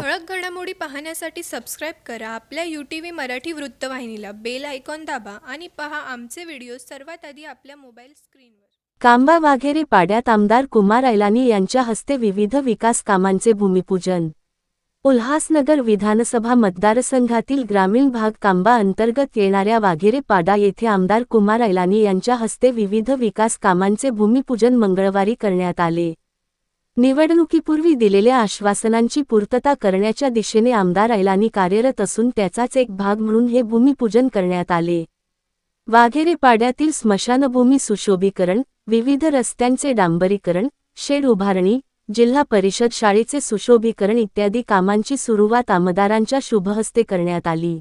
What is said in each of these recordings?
ठळक घडामोडी पाहण्यासाठी सबस्क्राईब करा. आपल्या यू टी व्ही मराठी वृत्तवाहिनीला बेल आयकॉन दाबा आणि पहा आमचे व्हिडिओ सर्वात आधी आपल्या मोबाईल स्क्रीनवर कांबा वाघेरी पाड्यात आमदार कुमार ऐलानी यांच्या हस्ते विविध विकास कामांचे भूमिपूजन. उल्हासनगर विधानसभा मतदारसंघातील ग्रामीण भाग कांबा अंतर्गत येणाऱ्या वाघेरे पाडा येथे आमदार कुमार ऐलानी यांच्या हस्ते विविध विकास कामांचे भूमिपूजन मंगळवारी करण्यात आले. निवडणुकीपूर्वी दिलेल्या आश्वासनांची पूर्तता करण्याच्या दिशेने आमदार ऐलानी कार्यरत असून त्याचाच एक भाग म्हणून हे भूमिपूजन करण्यात आले. वाघेरे पाड्यातील स्मशानभूमी सुशोभीकरण विविध रस्त्यांचे डांबरीकरण शेड उभारणी जिल्हा परिषद शाळेचे सुशोभीकरण इत्यादी कामांची सुरुवात आमदारांच्या शुभहस्ते करण्यात आली.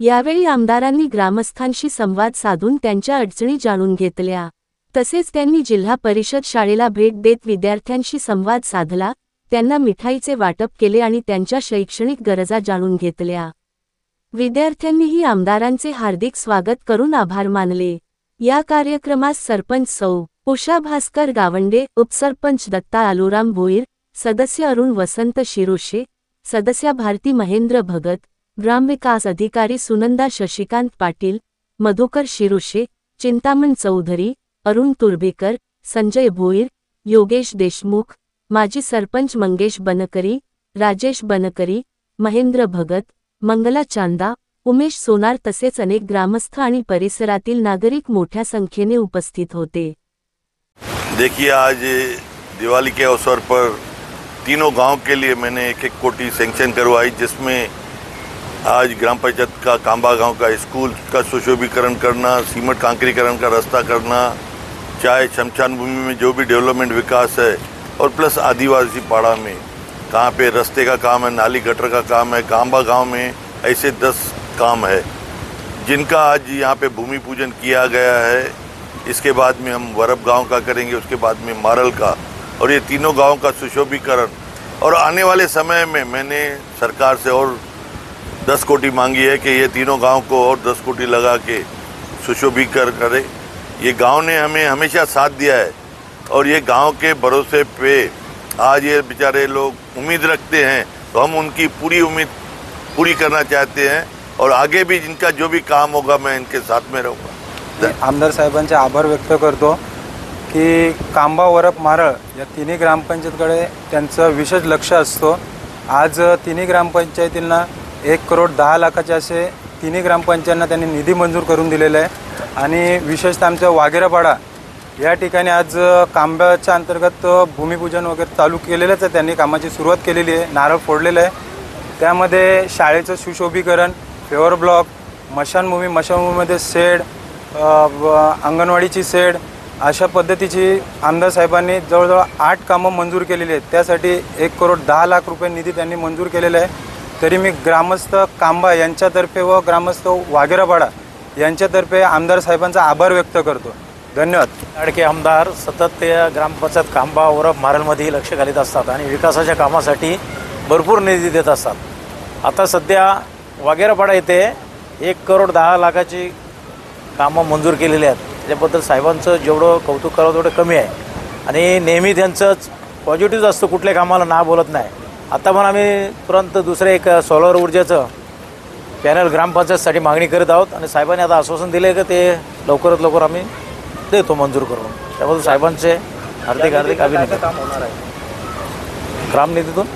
यावेळी आमदारांनी ग्रामस्थांशी संवाद साधून त्यांच्या अडचणी जाणून घेतल्या. तसेच त्यांनी जिल्हा परिषद शाळेला भेट देत विद्यार्थ्यांशी संवाद साधला त्यांना मिठाईचे वाटप केले आणि त्यांच्या शैक्षणिक गरजा जाणून घेतल्या. विद्यार्थ्यांनीही आमदारांचे हार्दिक स्वागत करून आभार मानले. या कार्यक्रमास सरपंच सौ. उषा भास्कर गावंडे उपसरपंच दत्ता आलोराम भोईर सदस्य अरुण वसंत शिरोशे सदस्या भारती महेंद्र भगत ग्रामविकास अधिकारी सुनंदा शशिकांत पाटील मधुकर शिरोशे चिंतामण चौधरी अरुण तुर्भेकर संजय भोईर योगेश देशमुख माजी सरपंच मंगेश बनकरी राजेश बनकरी महेंद्र भगत मंगला चांदा उमेश सोनार तसेच अनेक ग्रामस्थ आणि परिसरातील नागरिक मोठ्या संख्येने उपस्थित होते. देखिए, आज दिवाली के अवसर पर तीनों गाँव के लिए मैंने एक एक कोटी सेंक्शन करवाई, जिसमें आज ग्राम पंचायत का कांबा गाँव का स्कूल का सुशोभीकरण करना, सीमेंट कांकरीकरण का रास्ता करना चाहे शमशान भूमि में जो भी डेवलपमेंट विकास है, और प्लस आदिवासी पाड़ा में, कहाँ पे रास्ते का काम है, नाली गटर का काम है, कांबा गाँव में ऐसे दस काम है, जिनका आज यहाँ पे भूमि पूजन किया गया है। इसके बाद में हम वरब गाँव का करेंगे, उसके बाद में मारल का। और ये तीनों गाँव का सुशोभीकरण। और आने वाले समय में मैंने सरकार से और दस कोटी मांगी है कि ये तीनों गाँव को और दस कोटी लगा के सुशोभीकरण करें। ये गाँव ने हमें हमेशा साथ दिया है। और ये गाँव के भरोसे पे आज ये बेचारे लोग उम्मीद रखते हैं तो हम उनकी पूरी उम्मीद पूरी करना चाहते हैं। और आगे भी जिनका जो भी काम होगा, मैं इनके साथ में रहूँगा। आमदार साहेबांचे आभार व्यक्त करतो की कांबा वरप मारळ या तिन्ही ग्रामपंचायतकडे त्यांचं विशेष लक्ष असतो. आज तिन्ही ग्रामपंचायतींना एक करोड दहा लाखाचे असे तिन्ही ग्रामपंचायतींना त्यांनी निधी मंजूर करून दिलेला आहे. आणि विशेषतः आमच्या वाघेरापाडा या ठिकाणी आज कांब्याच्या अंतर्गत भूमिपूजन वगैरे चालू केलेलंच आहे. त्यांनी कामाची सुरुवात केलेली आहे. नारळ फोडलेलं आहे. त्यामध्ये शाळेचं सुशोभीकरण फेवर ब्लॉक मशानभूमी मशानभूमीमध्ये शेड अंगणवाडीची सेड अशा पद्धतीची आमदार साहेबांनी जवळजवळ आठ कामं मंजूर केलेली आहेत. त्यासाठी एक करोड दहा लाख रुपये निधी त्यांनी मंजूर केलेला आहे. तरी मी ग्रामस्थ कांबा यांच्यातर्फे व ग्रामस्थ वाघेरापाडा यांच्यातर्फे आमदार साहेबांचा आभार व्यक्त करतो. धन्यवाद. लाडके आमदार सतत ते ग्रामपंचायत खांबा ओरप मारलमध्ये लक्ष घालीत असतात आणि विकासाच्या कामासाठी भरपूर निधी देत असतात. आता सध्या वाघेरापाडा येथे एक करोड दहा लाखाची कामं मंजूर केलेली आहेत. त्याच्याबद्दल साहेबांचं जेवढं कौतुक करावं तेवढं कमी आहे. आणि नेहमी त्यांचंच पॉझिटिव्ह असतं कुठल्या कामाला ना बोलत नाही. आता पण आम्ही तुरंत दुसरं एक सोलर ऊर्जेचं पॅनल ग्रामपंचायतसाठी मागणी करत आहोत. आणि साहेबांनी आता आश्वासन दिलं आहे की ते लवकरात लवकर आम्ही देतो मंजूर करून. त्याबद्दल साहेबांचे हार्दिक हार्दिक अभिनंदन. ग्राम निधीतून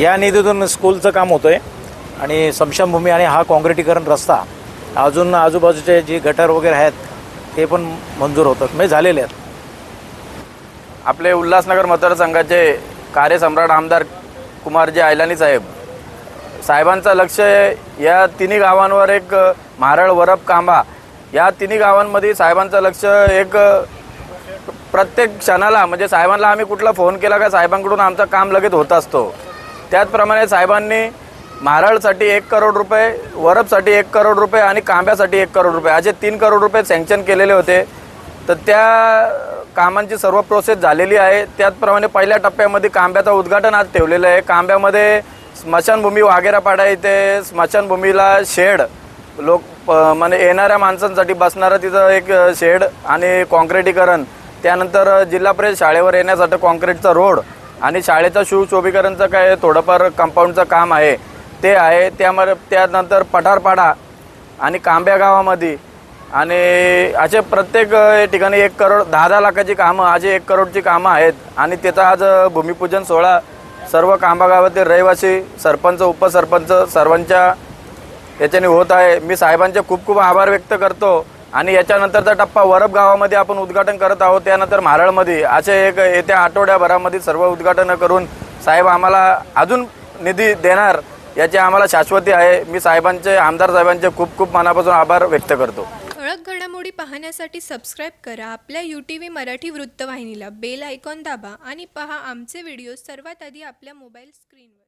या निधीतून स्कूलचं काम होतं आहे आणि समशमभूमी आणि हा काँक्रिटीकरण रस्ता अजून आजूबाजूचे जे गटर वगैरे आहेत ते पण मंजूर होतात. म्हणजे झालेले आहेत. आपले उल्हासनगर मतदारसंघाचे कार्यसम्राट आमदार कुमारजी आयलानी साहेब. साहेबांचं लक्ष या तिन्ही गावांवर एक मारळ वरप कांबा. या तिन्ही गावांमध्ये साहेबांचं लक्ष एक प्रत्येक क्षणाला म्हणजे साहेबांना आम्ही कुठला फोन केला का साहेबांकडून आमचं काम लगेच होत असतो. त्याचप्रमाणे साहेबांनी मारळसाठी एक करोड रुपये वरपसाठी एक करोड रुपये आणि कांब्यासाठी एक करोड रुपये. असे तीन करोड रुपये सँक्शन केलेले होते. तर त्या कामांची सर्व प्रोसेस झालेली आहे. त्याचप्रमाणे पहिल्या टप्प्यामध्ये कांब्याचं उद्घाटन आज ठेवलेलं आहे. कांब्यामध्ये स्मशानभूमी वाघेरापाडा इथे स्मशानभूमीला शेड. लोक म्हणजे येणाऱ्या माणसांसाठी बसणारं तिथं एक शेड आणि कॉन्क्रिटीकरण. त्यानंतर जिल्हा परिषद शाळेवर येण्यासाठी कॉन्क्रीटचा रोड आणि शाळेचं शिवशोभीकरणचं काय थोडंफार कंपाऊंडचं काम आहे. ते आहे त्यामध्ये त्यानंतर पठारपाडा आणि कांब्या गावामध्ये. आणि असे प्रत्येक ठिकाणी एक करोड दहा दहा लाखाची कामं आज एक करोडची कामं आहेत. आणि त्याचा आज भूमिपूजन सोहळा सर्व कांबा गावातील रहिवासी सरपंच उपसरपंच सर्वांच्या याच्याने होत आहे. मी साहेबांचे खूप खूप आभार व्यक्त करतो. आणि याच्यानंतरचा टप्पा वरब गावामध्ये आपण उद्घाटन करत आहोत. त्यानंतर मारळमध्ये असे एक येत्या आठवड्याभरामध्ये सर्व उद्घाटनं करून साहेब आम्हाला अजून निधी देणार. याची आम्हाला शाश्वती आहे. मी साहेबांचे आमदार साहेबांचे खूप खूप मनापासून आभार व्यक्त करतो. ठळक घडामोडी पाहण्यासाठी सबस्क्राईब करा आपल्या यू टी व्ही मराठी वृत्तवाहिनीला. बेल आयकॉन दाबा आणि पहा आमचे व्हिडिओ सर्वात आधी आपल्या मोबाईल स्क्रीनवर